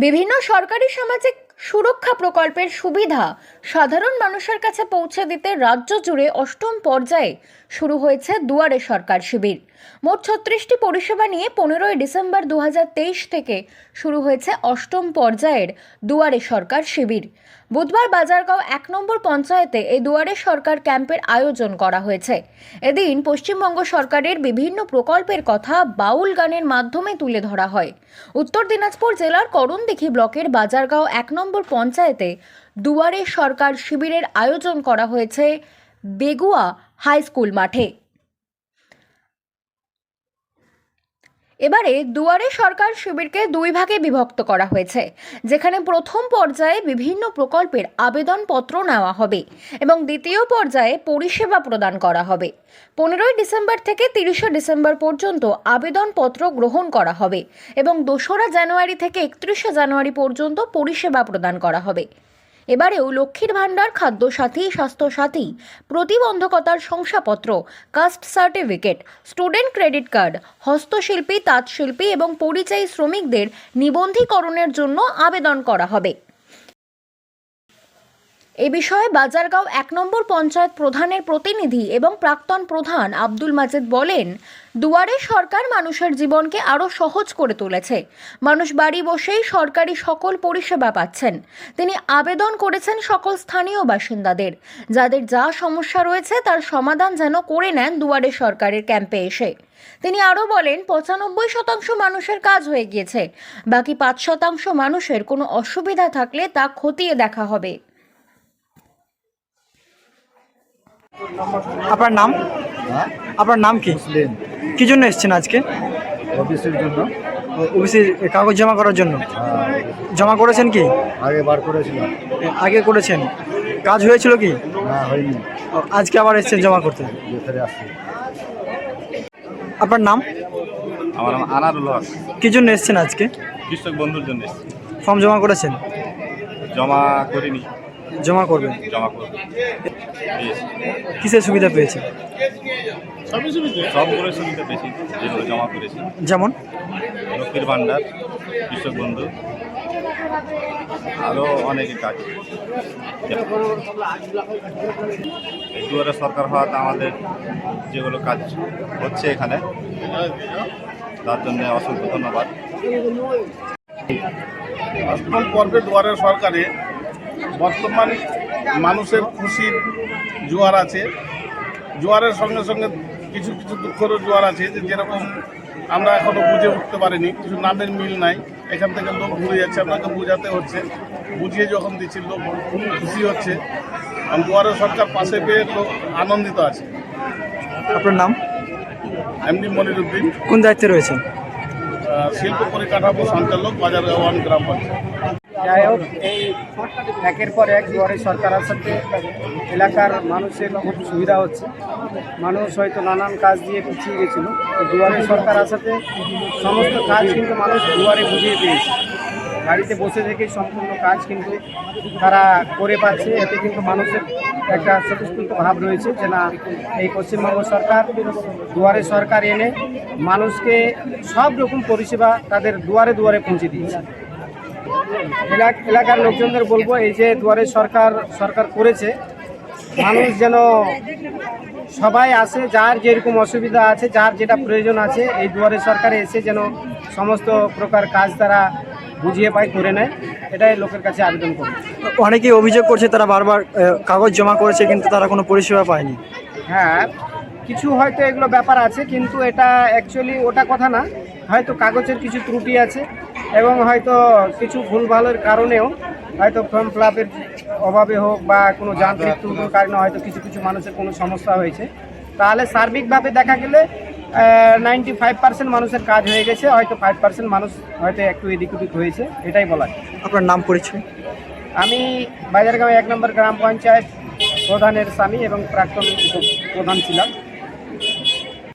বিভিন্ন সরকারি সামাজিক সুরক্ষা প্রকল্পের সুবিধা সাধারণ মানুষের কাছে পৌঁছে দিতে রাজ্য জুড়ে অষ্টম পর্যায়ে শুরু হয়েছে দুয়ারে সরকার শিবির। মোট ছত্রিশটি পরিষেবা নিয়ে পনেরোই ডিসেম্বর দু হাজার তেইশ থেকে শুরু হয়েছে অষ্টম পর্যায়ের দুয়ারে সরকার শিবির। বুধবার বাজারগাঁও এক নম্বর পঞ্চায়েতে এই দুয়ারে সরকার ক্যাম্পের আয়োজন করা হয়েছে। এদিন পশ্চিমবঙ্গ সরকারের বিভিন্ন প্রকল্পের কথা বাউল গানের মাধ্যমে তুলে ধরা হয়। উত্তর দিনাজপুর জেলার করণদিঘি ব্লকের বাজারগাঁও এক নম্বর পঞ্চায়েতে দুয়ারে সরকার শিবিরের আয়োজন করা হয়েছে বেগুয়া হাই স্কুল মাঠে। এবারে দুয়ারে সরকার শিবিরকে দুই ভাগে বিভক্ত করা হয়েছে, যেখানে প্রথম পর্যায়ে বিভিন্ন প্রকল্পের আবেদনপত্র নেওয়া হবে এবং দ্বিতীয় পর্যায়ে পরিষেবা প্রদান করা হবে। পনেরোই ডিসেম্বর থেকে তিরিশে ডিসেম্বর পর্যন্ত আবেদনপত্র গ্রহণ করা হবে এবং দোসরা জানুয়ারি থেকে একত্রিশে জানুয়ারি পর্যন্ত পরিষেবা প্রদান করা হবে। এবারেও লক্ষ্মীর ভাণ্ডার খাদ্য সাথী স্বাস্থ্য সাথী প্রতিবন্ধকতার শংসাপত্র, caste certificate, student credit card, হস্তশিল্পী, তাঁতশিল্পী এবং পরিযায়ী শ্রমিকদের নিবন্ধীকরণের জন্য আবেদন করা হবে। এ বিষয়ে বাজারগাঁও এক নম্বর পঞ্চায়েত প্রধানের প্রতিনিধি এবং প্রাক্তন প্রধান আব্দুল মাজেদ বলেন, দুয়ারে সরকার মানুষের জীবনকে আরও সহজ করে তুলেছে। মানুষ বাড়ি বসেই সরকারি সকল পরিষেবা পাচ্ছেন। তিনি আবেদন করেছেন সকল স্থানীয় বাসিন্দাদের। যাদের যা সমস্যা রয়েছে তার সমাধান যেন করে নেন দুয়ারে সরকারের ক্যাম্পে এসে। তিনি আরও বলেন, পঁচানব্বই শতাংশ মানুষের কাজ হয়ে গিয়েছে। বাকি পাঁচ শতাংশ মানুষের কোনো অসুবিধা থাকলে তা খতিয়ে দেখা হবে। আপনার নাম? হ্যাঁ? আপনার নাম কি? কি জন্য এসছেন আজকে? অফিসের জন্য। ওবিসির কাগজ জমা করার জন্য? হ্যাঁ, জমা করেছেন কি? আগে বার করেছিলাম। আগে করেছেন। কাজ হয়েছিল কি? না হয়নি। আজকে আবার এসেছেন জমা করতে? আপনার নাম? আমার নাম আনারুল হক। কি জন্য এসছেন আজকে? কৃষক বন্ধুর জন্য ফর্ম জমা করেছেন? জমা করিনি। জমা করবেন জমা করব। পেয়েছি কিসের সুবিধা পেয়েছেন সবগুলোই সুবিধা। পেয়েছি যেগুলো জমা করেছি। যেমন? লক্ষ্মীর ভাণ্ডার কৃষক বন্ধু আরও অনেকে কাজ দুয়ারে সরকার হওয়াতে আমাদের যেগুলো কাজ হচ্ছে এখানে তার জন্য অসংখ্য ধন্যবাদ। পর্বে দুয়ারের সরকারে বর্তমান মানুষের খুশির জোয়ার আছে। জোয়ারের সঙ্গে সঙ্গে কিছু কিছু দুঃখেরও জোয়ার আছে যে যেরকম আমরা এখনও বুঝে উঠতে পারিনি কিছু নামের মিল নাই। এখান থেকে লোক ঘুরে যাচ্ছে আপনাকে বোঝাতে হচ্ছে। বুঝিয়ে যখন দিচ্ছি লোক খুব খুশি হচ্ছে। দুয়ারের সরকার পাশে পেয়ে লোক আনন্দিত আছে। আপনার নাম? এমনি মনিরুদ্দিন। কোন দায়িত্বে রয়েছেন? শিল্প পরিকাঠামো সঞ্চালক বাজার ওয়ান গ্রাম পঞ্চায়েত। যাই হোক, এই একের পর এক দুয়ারে সরকার আসাতে এলাকার মানুষের খুব সুবিধা হচ্ছে। মানুষ হয়তো নানান কাজ দিয়ে পিছিয়ে গেছিল। দুয়ারে সরকার আসাতে সমস্ত কাজ কিন্তু মানুষ দুয়ারে বুঝিয়ে পেয়েছে। বাড়িতে বসে থেকেই সম্পূর্ণ কাজ কিন্তু তারা করে পাচ্ছে। এতে কিন্তু মানুষের একটা স্বতঃস্ফূর্ত ভাব রয়েছে যে না, এই পশ্চিমবঙ্গ সরকার, দুয়ারে সরকার এনে মানুষকে সব রকম পরিষেবা তাদের দুয়ারে দুয়ারে পৌঁছে দিয়েছে। এলাকার লোকজনদের বলব এই যে দুয়ারে সরকার সরকার করেছে মানুষ যেন সবাই আসে যার যেরকম অসুবিধা আছে যার যেটা প্রয়োজন আছে এই দুয়ারে সরকারে এসে যেন সমস্ত প্রকার কাজ তারা বুঝিয়ে পায় করে নেয় এটাই লোকের কাছে আবেদন করবে। অনেকেই অভিযোগ করছে তারা বারবার কাগজ জমা করেছে কিন্তু তারা কোনো পরিষেবা পায়নি। হ্যাঁ কিছু হয়তো এগুলো ব্যাপার আছে কিন্তু এটা অ্যাকচুয়ালি ওটা কথা না হয়তো কাগজের কিছু ত্রুটি আছে এবং হয়তো কিছু ভুলভালের কারণেও হয়তো ফর্ম ফিল আপের অভাবে হোক বা কোনো যান্ত্রিক ত্রুটির কারণে হয়তো কিছু কিছু মানুষের কোনো সমস্যা হয়েছে। তাহলে সার্বিকভাবে দেখা গেলে নাইনটি ফাইভ পার্সেন্ট মানুষের কাজ হয়ে গেছে হয়তো ফাইভ পার্সেন্ট মানুষ হয়তো একটু এদিক ওদিক হয়েছে এটাই বলা যায়। আপনার নাম পরিচয়? আমি বাজারগাঁও এক নম্বর গ্রাম পঞ্চায়েত প্রধানের স্বামী এবং প্রাক্তন প্রধান ছিলাম।